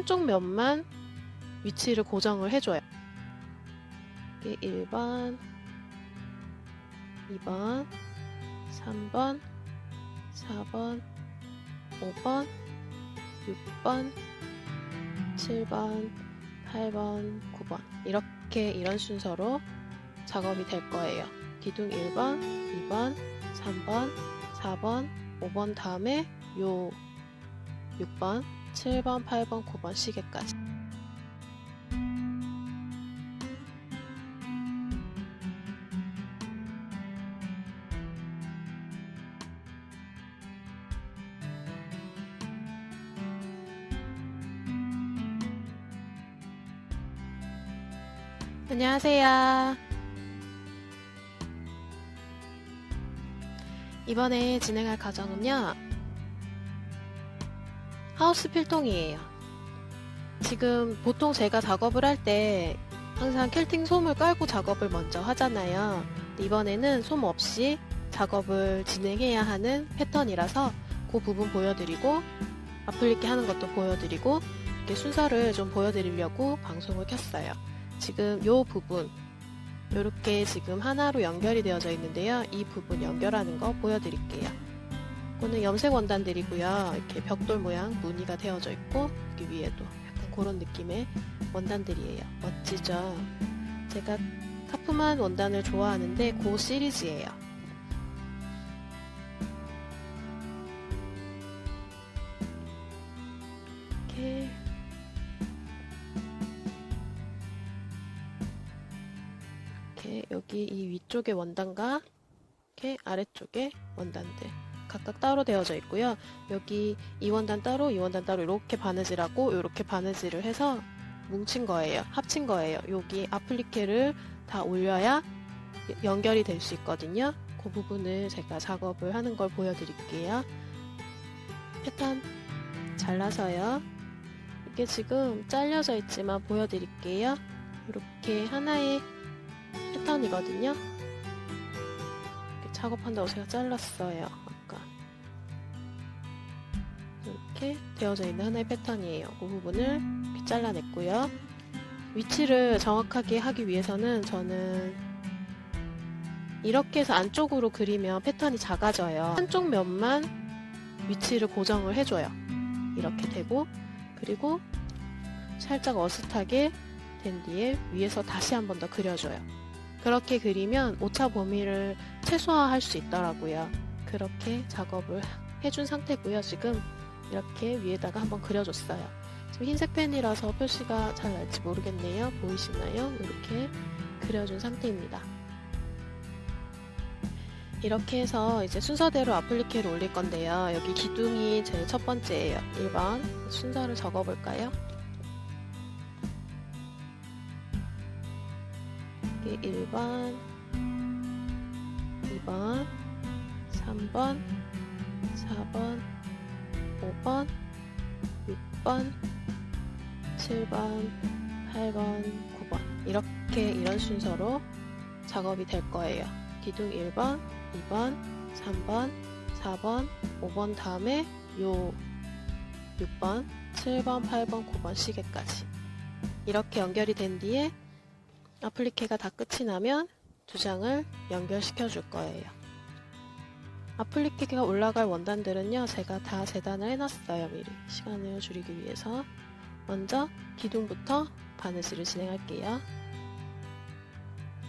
한쪽 면만 위치를 고정을 해줘요. 이게 1번, 2번, 3번, 4번, 5번, 6번, 7번, 8번, 9번 이렇게 이런 순서로 작업이 될 거예요. 기둥 1번, 2번, 3번, 4번, 5번 다음에 요 6번, 7번, 8번, 9번 시계까지. 안녕하세요. 이번에 진행할 과정은요. 하우스 필통이에요. 지금 보통 제가 작업을 할 때 항상 켈팅 솜을 깔고 작업을 먼저 하잖아요. 이번에는 솜 없이 작업을 진행해야 하는 패턴이라서 그 부분 보여드리고 아플리케 하는 것도 보여드리고 이렇게 순서를 좀 보여드리려고 방송을 켰어요. 지금 요 부분 이렇게 지금 하나로 연결이 되어져 있는데요. 이 부분 연결하는 거 보여드릴게요. 이거는 염색 원단들이고요. 이렇게 벽돌 모양 무늬가 되어져 있고 여기 위에도 약간 그런 느낌의 원단들이에요. 멋지죠? 제가 카프만 원단을 좋아하는데 그 시리즈예요. 이렇게 이렇게 여기 이 위쪽에 원단과 이렇게 아래쪽에 원단들 각각 따로 되어져 있고요. 여기 이 원단 따로 이 원단 따로 이렇게 바느질하고 이렇게 바느질을 해서 뭉친 거예요. 합친 거예요. 여기 아플리케를 다 올려야 연결이 될 수 있거든요. 그 부분을 제가 작업을 하는 걸 보여드릴게요. 패턴 잘라서요. 이게 지금 잘려져 있지만 보여드릴게요. 이렇게 하나의 패턴이거든요. 이렇게 작업한다고 제가 잘랐어요. 이렇게 되어져 있는 하나의 패턴이에요. 그 부분을 이렇게 잘라냈고요. 위치를 정확하게 하기 위해서는 저는 이렇게 해서 안쪽으로 그리면 패턴이 작아져요. 한쪽 면만 위치를 고정을 해줘요. 이렇게 되고 그리고 살짝 어슷하게 된 뒤에 위에서 다시 한 번 더 그려줘요. 그렇게 그리면 오차 범위를 최소화할 수 있더라고요. 그렇게 작업을 해준 상태고요. 지금 이렇게 위에다가 한번 그려줬어요. 지금 흰색 펜이라서 표시가 잘 날지 모르겠네요. 보이시나요? 이렇게 그려준 상태입니다. 이렇게 해서 이제 순서대로 아플리케를 올릴 건데요. 여기 기둥이 제일 첫 번째예요. 1번 순서를 적어볼까요? 이게 1번, 2번, 3번, 4번, 5번, 6번, 7번, 8번, 9번 이렇게 이런 순서로 작업이 될 거예요. 기둥 1번, 2번, 3번, 4번, 5번 다음에 요 6번, 7번, 8번, 9번 시계까지 이렇게 연결이 된 뒤에 아플리케가 다 끝이 나면 두 장을 연결시켜 줄 거예요. 아플리케가 올라갈 원단들은요, 제가 다 재단을 해놨어요, 미리. 시간을 줄이기 위해서. 먼저 기둥부터 바느질을 진행할게요.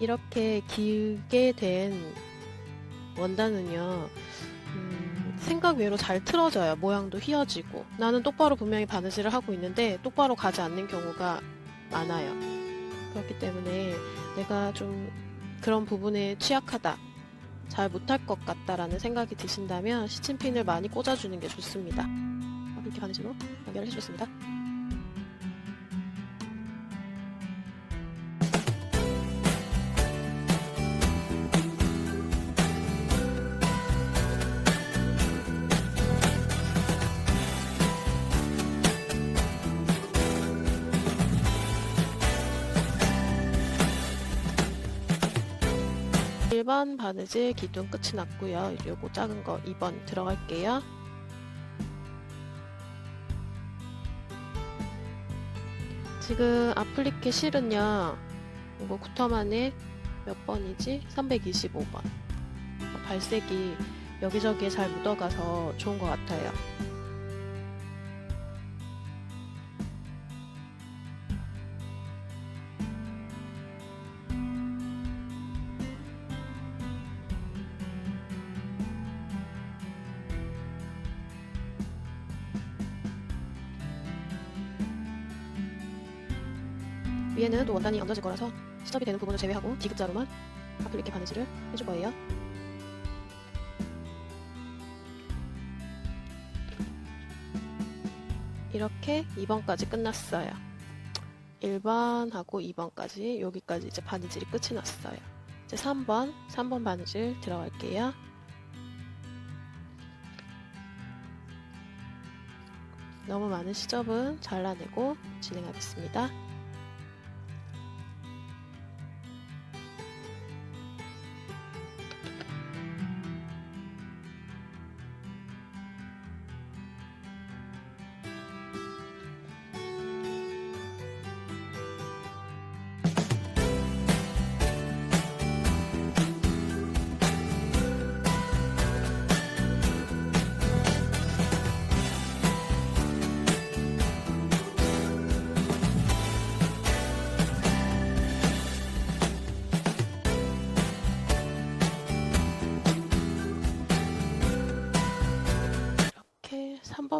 이렇게 길게 된 원단은요, 음, 생각 외로 잘 틀어져요. 모양도 휘어지고. 나는 똑바로 분명히 바느질을 하고 있는데, 똑바로 가지 않는 경우가 많아요. 그렇기 때문에 내가 좀 그런 부분에 취약하다, 잘 못할 것 같다라는 생각이 드신다면 시침핀을 많이 꽂아주는 게 좋습니다. 이렇게 바느질로 연결을 해주겠습니다. 일번 바느질 기둥 끝이 났고요. 요거 작은 거 2번 들어갈게요. 지금 아플리케 실은요, 이거 구터만에 몇 번이지? 325번. 발색이 여기저기에 잘 묻어가서 좋은 것 같아요. 위에는 또 원단이 얹어질 거라서 시접이 되는 부분을 제외하고 디귿자로만 아플리케 바느질을 해줄 거예요. 이렇게 2번까지 끝났어요. 1번하고 2번까지 여기까지 이제 바느질이 끝이 났어요. 이제 3번, 3번 바느질 들어갈게요. 너무 많은 시접은 잘라내고 진행하겠습니다.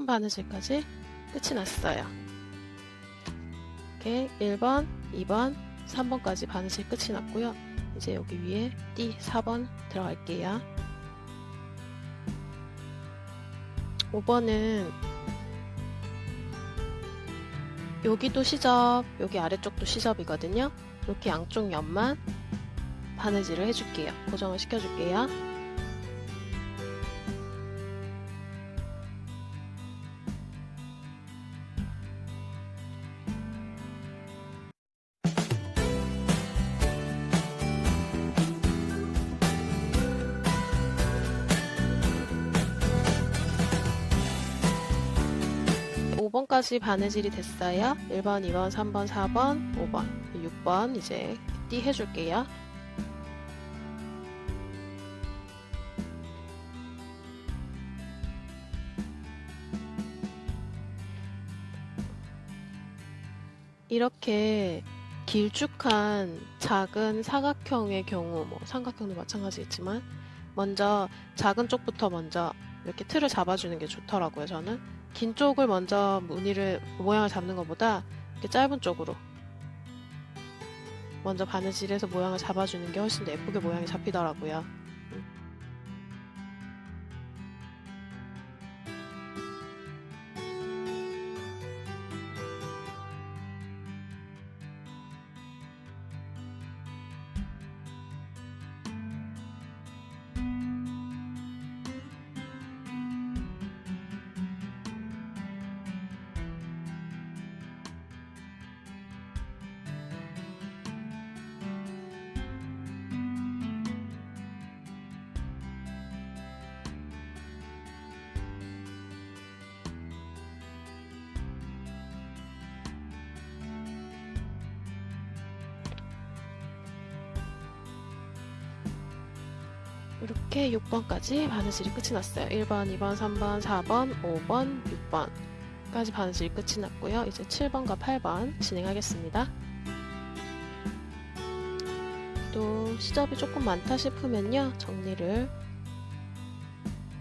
바느질까지 끝이 났어요. 이렇게 1번, 2번, 3번까지 바느질 끝이 났고요. 이제 여기 위에 띠 4번 들어갈게요. 5번은 여기도 시접, 여기 아래쪽도 시접이거든요. 이렇게 양쪽 옆만 바느질을 해줄게요. 고정을 시켜줄게요. 오번까지 바느질이 됐어요. 1번, 2번, 3번, 4번, 5번, 6번 이제 띠 해줄게요. 이렇게 길쭉한 작은 사각형의 경우, 뭐 삼각형도 마찬가지겠지만 먼저 작은 쪽부터 먼저 이렇게 틀을 잡아주는 게 좋더라고요. 저는 긴 쪽을 먼저 무늬를 모양을 잡는 것보다 이렇게 짧은 쪽으로 먼저 바느질해서 모양을 잡아주는 게 훨씬 더 예쁘게 모양이 잡히더라고요. 이렇게 6번까지 바느질이 끝이 났어요. 1번, 2번, 3번, 4번, 5번, 6번까지 바느질이 끝이 났고요. 이제 7번과 8번 진행하겠습니다. 또 시접이 조금 많다 싶으면요. 정리를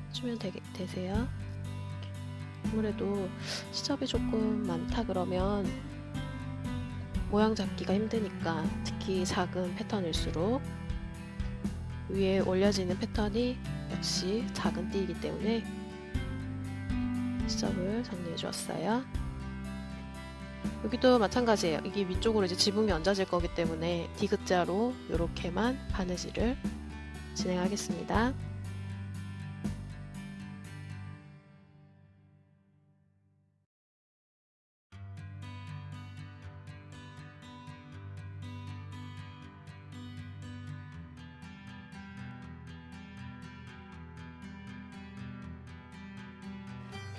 해주면 되, 되세요. 아무래도 시접이 조금 많다 그러면 모양 잡기가 힘드니까 특히 작은 패턴일수록 위에 올려지는 패턴이 역시 작은 띠이기 때문에 시접을 정리해 주었어요. 여기도 마찬가지예요. 이게 위쪽으로 이제 지붕이 얹어질 거기 때문에 디귿자로 이렇게만 바느질을 진행하겠습니다.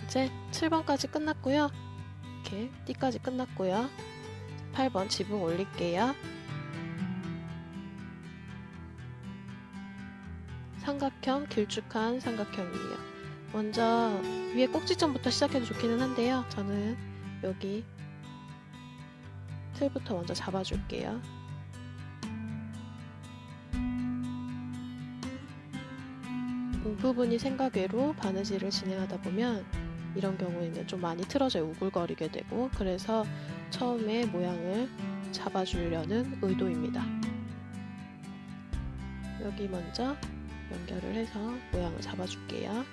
이제 7번까지 끝났고요. 이렇게 띠까지 끝났고요. 28번 지붕 올릴게요. 삼각형, 길쭉한 삼각형이에요. 먼저 위에 꼭지점부터 시작해도 좋기는 한데요. 저는 여기 틀부터 먼저 잡아줄게요. 부분이 생각외로 바느질을 진행하다 보면 이런 경우에는 좀 많이 틀어져 우글거리게 되고 그래서 처음에 모양을 잡아주려는 의도입니다. 여기 먼저 연결을 해서 모양을 잡아줄게요.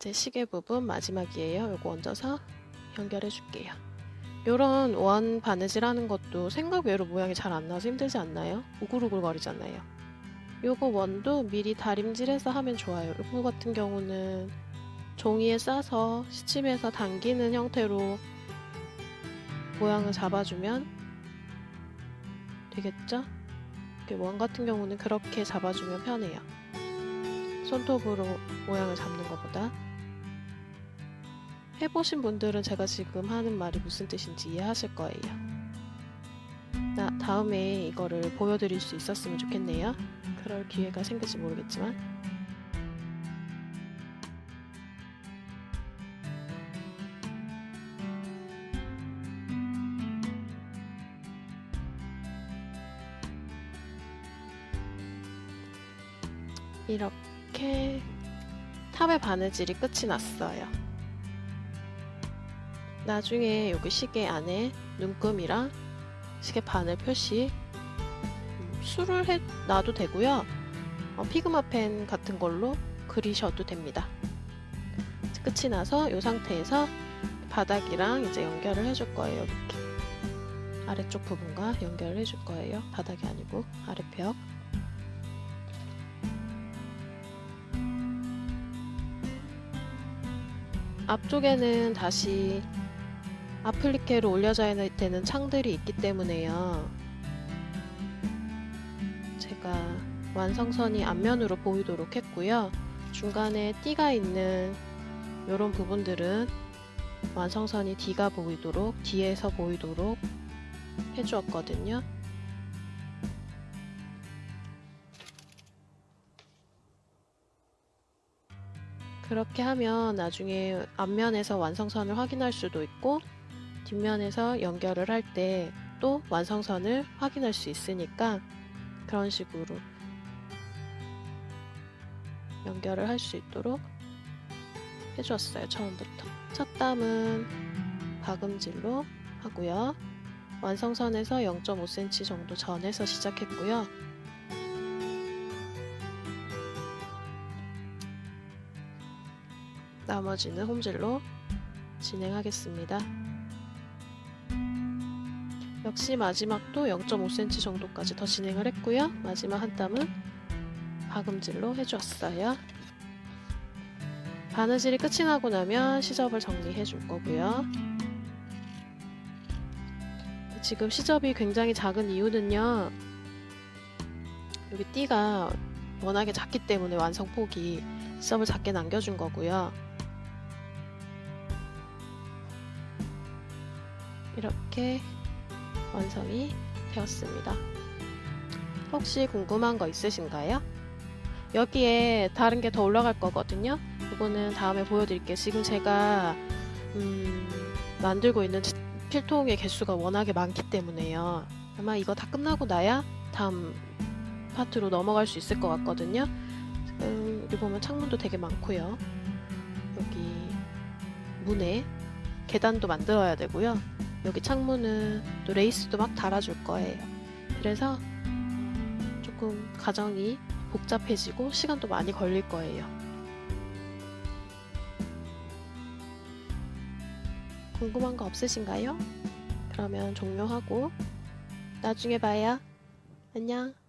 제 시계 부분 마지막이에요. 요거 얹어서 연결해 줄게요. 요런 원 바느질 하는 것도 생각 외로 모양이 잘 안 나와서 힘들지 않나요? 우글우글 거리잖아요. 요거 원도 미리 다림질해서 하면 좋아요. 요거 같은 경우는 종이에 싸서 시침해서 당기는 형태로 모양을 잡아주면 되겠죠? 원 같은 경우는 그렇게 잡아주면 편해요. 손톱으로 모양을 잡는 것보다. 해보신 분들은 제가 지금 하는 말이 무슨 뜻인지 이해하실 거예요. 나 다음에 이거를 보여드릴 수 있었으면 좋겠네요. 그럴 기회가 생길지 모르겠지만. 이렇게 탑의 바느질이 끝이 났어요. 나중에 여기 시계 안에 눈금이랑 시계 바늘 표시 음, 수를 해 놔도 되고요. 어, 피그마 펜 같은 걸로 그리셔도 됩니다. 끝이 나서 이 상태에서 바닥이랑 이제 연결을 해줄 거예요. 이렇게 아래쪽 부분과 연결을 해줄 거예요. 바닥이 아니고 아래벽. 앞쪽에는 다시 아플리케로 올려져야 되는 창들이 있기 때문에요. 제가 완성선이 앞면으로 보이도록 했고요. 중간에 띠가 있는 이런 부분들은 완성선이 뒤가 보이도록 뒤에서 보이도록 해주었거든요. 그렇게 하면 나중에 앞면에서 완성선을 확인할 수도 있고 뒷면에서 연결을 할 때 또 완성선을 확인할 수 있으니까 그런 식으로 연결을 할 수 있도록 해주었어요 처음부터. 첫 담은 박음질로 하고요. 완성선에서 0.5cm 정도 전에서 시작했고요. 나머지는 홈질로 진행하겠습니다. 역시 마지막도 0.5cm 정도까지 더 진행을 했고요. 마지막 한 땀은 박음질로 해주었어요. 바느질이 끝이 나고 나면 시접을 정리해 줄 거고요. 지금 시접이 굉장히 작은 이유는요. 여기 띠가 워낙에 작기 때문에 완성폭이 시접을 작게 남겨준 거고요. 이렇게 완성이 되었습니다. 혹시 궁금한 거 있으신가요? 여기에 다른 게 더 올라갈 거거든요. 이거는 다음에 보여드릴게요. 지금 제가 음, 만들고 있는 필통의 개수가 워낙에 많기 때문에요. 아마 이거 다 끝나고 나야 다음 파트로 넘어갈 수 있을 것 같거든요. 음, 여기 보면 창문도 되게 많고요. 여기 문에 계단도 만들어야 되고요. 여기 창문은 또 레이스도 막 달아줄 거예요. 그래서 조금 과정이 복잡해지고 시간도 많이 걸릴 거예요. 궁금한 거 없으신가요? 그러면 종료하고 나중에 봐요. 안녕.